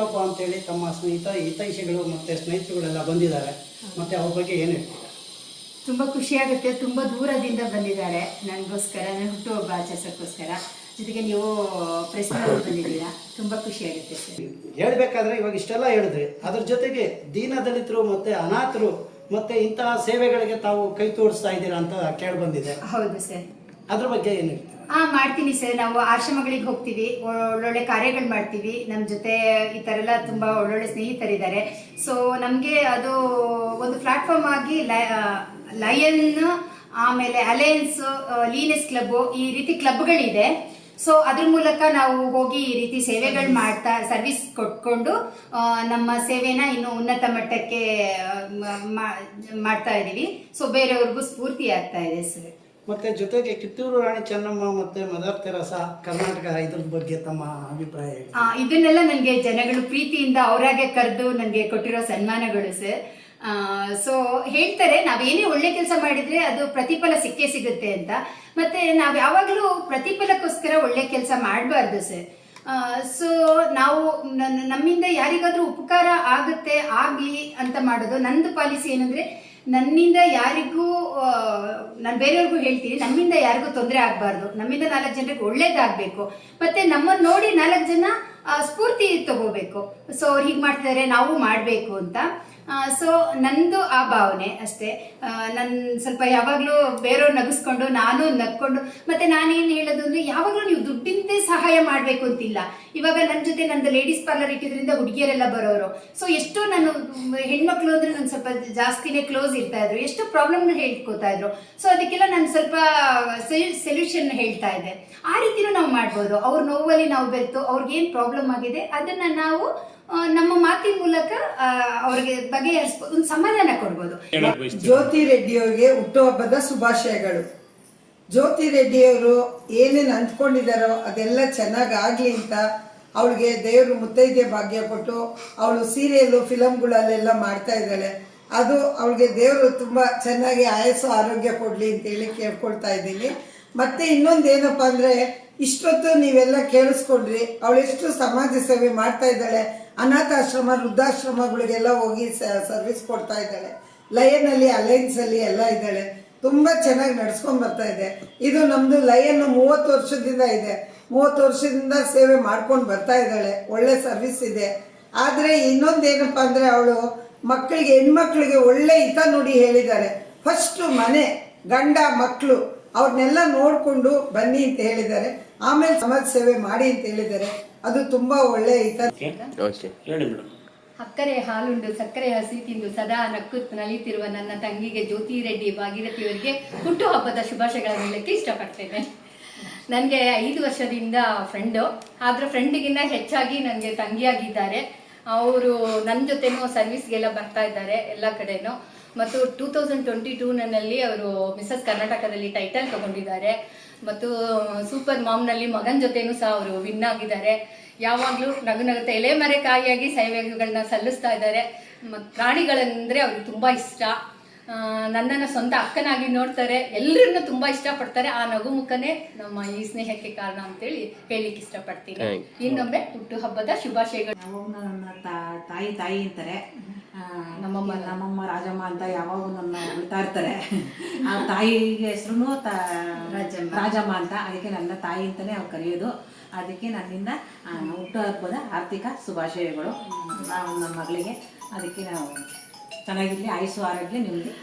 ಹುಟ್ಟುಹಬ್ಬ ಅಂತೇಳಿ ತಮ್ಮ ಸ್ನೇಹಿತ ಹಿತೈಷಿಗಳು ಮತ್ತು ಸ್ನೇಹಿತರುಗಳೆಲ್ಲ ಬಂದಿದ್ದಾರೆ. ಮತ್ತು ಅವ್ರ ಬಗ್ಗೆ ಏನು ಹೇಳ್ತೀರಾ? ತುಂಬ ಖುಷಿಯಾಗುತ್ತೆ ತುಂಬ ದೂರದಿಂದ ಬಂದಿದ್ದಾರೆ. ನನಗೋಸ್ಕರ ನನ್ನ ಹುಟ್ಟುಹಬ್ಬ ಆಚರಿಸೋಕ್ಕೋಸ್ಕರ. ಜೊತೆಗೆ ನೀವು ಪ್ರೆಸ್ನವರು ಬಂದಿದ್ದೀರಾ. ತುಂಬ ಖುಷಿಯಾಗುತ್ತೆ ಸರ್. ಹೇಳಬೇಕಾದ್ರೆ ಇವಾಗ ಇಷ್ಟೆಲ್ಲ ಹೇಳಿದ್ರಿ. ಅದ್ರ ಜೊತೆಗೆ ದೀನದಲಿತರು ಮತ್ತು ಅನಾಥರು ಮತ್ತು ಇಂತಹ ಸೇವೆಗಳಿಗೆ ತಾವು ಕೈ ತೋರಿಸ್ತಾ ಇದ್ದೀರಾ ಅಂತ ಕೇಳಿ ಬಂದಿದೆ. ಹೌದು ಸರ್. ಅದ್ರ ಬಗ್ಗೆ ಏನು ಹೇಳ್ತೀರಾ? ಹಾ ಮಾಡ್ತೀನಿ ಸರ್. ನಾವು ಆಶ್ರಮಗಳಿಗೆ ಹೋಗ್ತೀವಿ. ಒಳ್ಳೊಳ್ಳೆ ಕಾರ್ಯಗಳು ಮಾಡ್ತೀವಿ. ನಮ್ಮ ಜೊತೆ ಈ ಥರ ಎಲ್ಲ ತುಂಬ ಒಳ್ಳೊಳ್ಳೆ ಸ್ನೇಹಿತರಿದ್ದಾರೆ. ಸೊ ನಮಗೆ ಅದು ಒಂದು ಪ್ಲಾಟ್ಫಾರ್ಮ್ ಆಗಿ ಲಯನ್ ಆಮೇಲೆ ಅಲಯನ್ಸ್ ಲೀನೆಸ್ ಕ್ಲಬ್ ಈ ರೀತಿ ಕ್ಲಬ್ಗಳಿದೆ ಸೊ ಅದ್ರ ಮೂಲಕ ನಾವು ಹೋಗಿ ಈ ರೀತಿ ಸೇವೆಗಳು ಮಾಡ್ತಾ ಸರ್ವಿಸ್ ಕೊಟ್ಕೊಂಡು ನಮ್ಮ ಸೇವೆನ ಇನ್ನು ಉನ್ನತ ಮಟ್ಟಕ್ಕೆ ಮಾಡ್ತಾ ಇದ್ದೀವಿ ಸೊ ಬೇರೆಯವ್ರಿಗೂ ಸ್ಫೂರ್ತಿ ಆಗ್ತಾ ಇದೆ ಸರ್. ಮತ್ತು ಜೊತೆಗೆ ಕಿತ್ತೂರು ರಾಣಿ ಚೆನ್ನಮ್ಮ ಮತ್ತು ಮದರ್ ತೆರಸ ಕರ್ನಾಟಕ ಇದ್ರ ಬಗ್ಗೆ ತಮ್ಮ ಅಭಿಪ್ರಾಯ ಇದನ್ನೆಲ್ಲ ನನಗೆ ಜನಗಳು ಪ್ರೀತಿಯಿಂದ ಅವರಾಗೆ ಕರೆದು ನನಗೆ ಕೊಟ್ಟಿರೋ ಸನ್ಮಾನಗಳು ಸರ್. ಸೊ ಹೇಳ್ತಾರೆ ನಾವೇನೇ ಒಳ್ಳೆ ಕೆಲಸ ಮಾಡಿದ್ರೆ ಅದು ಪ್ರತಿಫಲ ಸಿಕ್ಕೇ ಸಿಗುತ್ತೆ ಅಂತ. ಮತ್ತೆ ನಾವು ಯಾವಾಗಲೂ ಪ್ರತಿಫಲಕ್ಕೋಸ್ಕರ ಒಳ್ಳೆ ಕೆಲಸ ಮಾಡಬಾರ್ದು ಸರ್. ಸೊ ನಾವು ನನ್ನ- ನಮ್ಮಿಂದ ಯಾರಿಗಾದ್ರೂ ಉಪಕಾರ ಆಗುತ್ತೆ, ಆಗ್ಲಿ ಅಂತ ಮಾಡೋದು ನಂದು ಪಾಲಿಸಿ ಏನಂದ್ರೆ ನನ್ನಿಂದ ಯಾರಿಗೂ ನಾನು ಬೇರೆಯವ್ರಿಗೂ ಹೇಳ್ತೀನಿ, ನಮ್ಮಿಂದ ಯಾರಿಗೂ ತೊಂದರೆ ಆಗಬಾರ್ದು. ನಮ್ಮಿಂದ ನಾಲ್ಕು ಜನರಿಗೆ ಒಳ್ಳೇದಾಗಬೇಕು. ಮತ್ತೆ ನಮ್ಮನ್ನು ನೋಡಿ ನಾಲ್ಕು ಜನ ಸ್ಫೂರ್ತಿ ತಗೋಬೇಕು. ಸೊ ಅವ್ರು ಹೀಗೆ ಮಾಡ್ತಿದ್ದಾರೆ ನಾವು ಮಾಡಬೇಕು ಅಂತ. ಸೊ ನಂದು ಆ ಭಾವನೆ ಅಷ್ಟೇ. ನನ್ನ ಸ್ವಲ್ಪ ಯಾವಾಗಲೂ ಬೇರೆಯವ್ರು ನಗಿಸ್ಕೊಂಡು, ನಾನು ನಗ್ಕೊಂಡು, ಮತ್ತೆ ನಾನೇನು ಹೇಳೋದು ಅಂದ್ರೆ ಯಾವಾಗಲೂ ನೀವು ದುಡ್ಡಿಂದೇ ಸಹಾಯ ಮಾಡಬೇಕು ಅಂತಿಲ್ಲ. ಇವಾಗ ನನ್ನ ಜೊತೆ ನಂದು ಲೇಡೀಸ್ ಪಾರ್ಲರ್ ಇಟ್ಟಿದ್ರಿಂದ ಹುಡುಗಿಯರೆಲ್ಲ ಬರೋರು. ಸೊ ಎಷ್ಟೋ ನಾನು ಹೆಣ್ಮಕ್ಳು ಅಂದ್ರೆ ನಾನು ಸ್ವಲ್ಪ ಜಾಸ್ತಿನೇ ಕ್ಲೋಸ್ ಇರ್ತಾ ಇದ್ರು. ಎಷ್ಟು ಪ್ರಾಬ್ಲಮ್ನ ಹೇಳ್ಕೋತಾ ಇದ್ರು. ಸೊ ಅದಕ್ಕೆಲ್ಲ ನಾನು ಸ್ವಲ್ಪ ಸೊಲ್ಯೂಷನ್ ಹೇಳ್ತಾ ಇದ್ದೆ. ಆ ರೀತಿನೂ ನಾವು ಮಾಡ್ಬೋದು. ಅವ್ರ ನೋವಲ್ಲಿ ನಾವು ಬೆರೆತು ಅವ್ರಿಗೆ ಏನು ಪ್ರಾಬ್ಲಮ್ ಆಗಿದೆ ಅದನ್ನ ನಾವು ನಮ್ಮ ಮಾತಿನ ಮೂಲಕ ಆ, ಅವ್ರಿಗೆ ಬಗೆಹರಿಸ್ಬೋದು ಒಂದು ಸಮಾಧಾನ ಕೊಡ್ಬೋದು. ಜ್ಯೋತಿ ರೆಡ್ಡಿಯವರಿಗೆ ಹುಟ್ಟುಹಬ್ಬದ ಶುಭಾಶಯಗಳು. ಜ್ಯೋತಿ ರೆಡ್ಡಿಯವರು ಏನೇನು ಅಂದ್ಕೊಂಡಿದ್ದಾರೋ ಅದೆಲ್ಲ ಚೆನ್ನಾಗಿ ಆಗಲಿ ಅಂತ ಅವಳಿಗೆ ದೇವರು ಮುತ್ತೈದೆ ಭಾಗ್ಯ ಕೊಟ್ಟು ಅವಳು ಸೀರಿಯಲ್ಲು ಫಿಲಮ್ಗಳಲ್ಲೆಲ್ಲ ಮಾಡ್ತಾ ಇದ್ದಾಳೆ. ಅದು ಅವಳಿಗೆ ದೇವರು ತುಂಬ ಚೆನ್ನಾಗಿ ಆಯಸ್ಸು, ಆರೋಗ್ಯ ಕೊಡಲಿ ಅಂತೇಳಿ ಕೇಳ್ಕೊಳ್ತಾ ಇದ್ದೀನಿ. ಮತ್ತು ಇನ್ನೊಂದು ಏನಪ್ಪ ಅಂದರೆ, ಇಷ್ಟೊತ್ತು ನೀವೆಲ್ಲ ಕೇಳಿಸ್ಕೊಂಡ್ರಿ ಅವಳೆಷ್ಟು ಸಮಾಜ ಸೇವೆ ಮಾಡ್ತಾ ಇದ್ದಾಳೆ. ಅನಾಥಾಶ್ರಮ, ವೃದ್ಧಾಶ್ರಮಗಳಿಗೆಲ್ಲ ಹೋಗಿ ಸರ್ವಿಸ್ ಕೊಡ್ತಾ ಇದ್ದಾಳೆ. ಲಯನಲ್ಲಿ ಅಲೈನ್ಸಲ್ಲಿ ಎಲ್ಲ ಇದ್ದಾಳೆ. ತುಂಬ ಚೆನ್ನಾಗಿ ನಡ್ಸ್ಕೊಂಡ್ ಬರ್ತಾ ಇದೆ. ಇದು ನಮ್ಮದು ಲಯನ್ ಮೂವತ್ತು ವರ್ಷದಿಂದ ಇದೆ. ಮೂವತ್ತು ವರ್ಷದಿಂದ ಸೇವೆ ಮಾಡ್ಕೊಂಡು ಬರ್ತಾ ಇದ್ದಾಳೆ. ಒಳ್ಳೆ ಸರ್ವಿಸ್ ಇದೆ. ಆದರೆ ಇನ್ನೊಂದೇನಪ್ಪ ಅಂದರೆ ಅವಳು ಮಕ್ಕಳಿಗೆ ಹೆಣ್ಮಕ್ಳಿಗೆ ಒಳ್ಳೆ ಹಿತ ನುಡಿ ಹೇಳಿದ್ದಾರೆ. ಫಸ್ಟು ಮನೆ ಗಂಡ ಮಕ್ಕಳು ಅವ್ರನ್ನೆಲ್ಲ ನೋಡಿಕೊಂಡು ಬನ್ನಿ ಅಂತ ಹೇಳಿದ್ದಾರೆ. ಆಮೇಲೆ ಸಮಾಜ ಸೇವೆ ಮಾಡಿ ಅಂತ ಹೇಳಿದ್ದಾರೆ. ಅದು ತುಂಬ ಒಳ್ಳೆ ಹಿತ. ಹೇಳಿ ಮೇಡಮ್. ಅಕ್ಕರೆ ಹಾಲುಂಡು, ಸಕ್ಕರೆ ಹಸಿ ತಿಂದು ಸದಾ ನಕ್ಕು ನಲಿತಿರುವ ನನ್ನ ತಂಗಿಗೆ ಜ್ಯೋತಿ ರೆಡ್ಡಿ ಭಾಗೀರಥಿಯವರಿಗೆ ಹುಟ್ಟುಹಬ್ಬದ ಶುಭಾಶಯಗಳನ್ನು ಹೇಳಕ್ಕೆ ಇಷ್ಟಪಡ್ತೇನೆ. ನನಗೆ ಐದು ವರ್ಷದಿಂದ ಫ್ರೆಂಡು ಆದರೆ ಫ್ರೆಂಡಿಗಿನ್ನ ಹೆಚ್ಚಾಗಿ ನನಗೆ ತಂಗಿಯಾಗಿದ್ದಾರೆ. ಅವರು ನನ್ನ ಜೊತೆನೂ ಸರ್ವಿಸ್ಗೆಲ್ಲ ಬರ್ತಾ ಇದ್ದಾರೆ ಎಲ್ಲ ಕಡೆನೂ. ಮತ್ತು ಟೂ ತೌಸಂಡ್ ಟ್ವೆಂಟಿ ಟೂನಲ್ಲಿ ಅವರು ಮಿಸಸ್ ಕರ್ನಾಟಕದಲ್ಲಿ ಟೈಟಲ್ ತಗೊಂಡಿದ್ದಾರೆ. ಮತ್ತು ಸೂಪರ್ ಮಾಮ್ನಲ್ಲಿ ಮಗನ ಜೊತೆನೂ ಸಹ ಅವರು ವಿನ್ ಆಗಿದ್ದಾರೆ. ಯಾವಾಗಲೂ ನಗು ನಗುತ್ತೆ ಎಲೆ ಮರೆಕಾಯಿಯಾಗಿ ಸೇವೆಗಳನ್ನ ಸಲ್ಲಿಸ್ತಾ ಇದ್ದಾರೆ. ಪ್ರಾಣಿಗಳಂದ್ರೆ ಪ್ರಾಣಿಗಳಂದರೆ ಅವ್ರಿಗೆ ತುಂಬಾ ಇಷ್ಟ. ಆ, ನನ್ನನ್ನು ಸ್ವಂತ ಅಕ್ಕನಾಗಿ ನೋಡ್ತಾರೆ. ಎಲ್ಲರನ್ನು ಇಷ್ಟ ಇಷ್ಟಪಡ್ತಾರೆ. ಆ ನಗು ಮುಖನೇ ನಮ್ಮ ಈ ಸ್ನೇಹಕ್ಕೆ ಕಾರಣ ಅಂತೇಳಿ ಹೇಳಲಿಕ್ಕೆ ಇಷ್ಟಪಡ್ತೀನಿ. ಇನ್ನೊಮ್ಮೆ ಹುಟ್ಟುಹಬ್ಬದ ಶುಭಾಶಯಗಳು. ಯಾವಾಗ ನನ್ನ ತಾ- ತಾಯಿ ತಾಯಿ ಅಂತಾರೆ. ಆ, ನಮ್ಮಮ್ಮ ನಮ್ಮಮ್ಮ ರಾಜಮ್ಮ ಅಂತ ಯಾವಾಗ ನನ್ನ ಉಳ್ತಾ ಇರ್ತಾರೆ. ಆ ತಾಯಿಗೆ ಹೆಸರು ರಾಜಮ್ಮ. ರಾಜಮ್ಮ ಅಂತ. ಅದಕ್ಕೆ ನನ್ನ ತಾಯಿ ಅಂತಾನೆ ಅವ್ರು ಕರೆಯೋದು. ಅದಕ್ಕೆ ನನ್ನಿಂದ ಹುಟ್ಟುಹಬ್ಬದ ಆರ್ಥಿಕ ಶುಭಾಶಯಗಳು. ನಾವು ನಮ್ಮ ಮಗಳಿಗೆ ಅದಕ್ಕೆ ನಾವು ಚೆನ್ನಾಗಿರಲಿ ಆಯುಸ್ಸು ಆರೋಗ್ಯ ನಿಮಗೆ.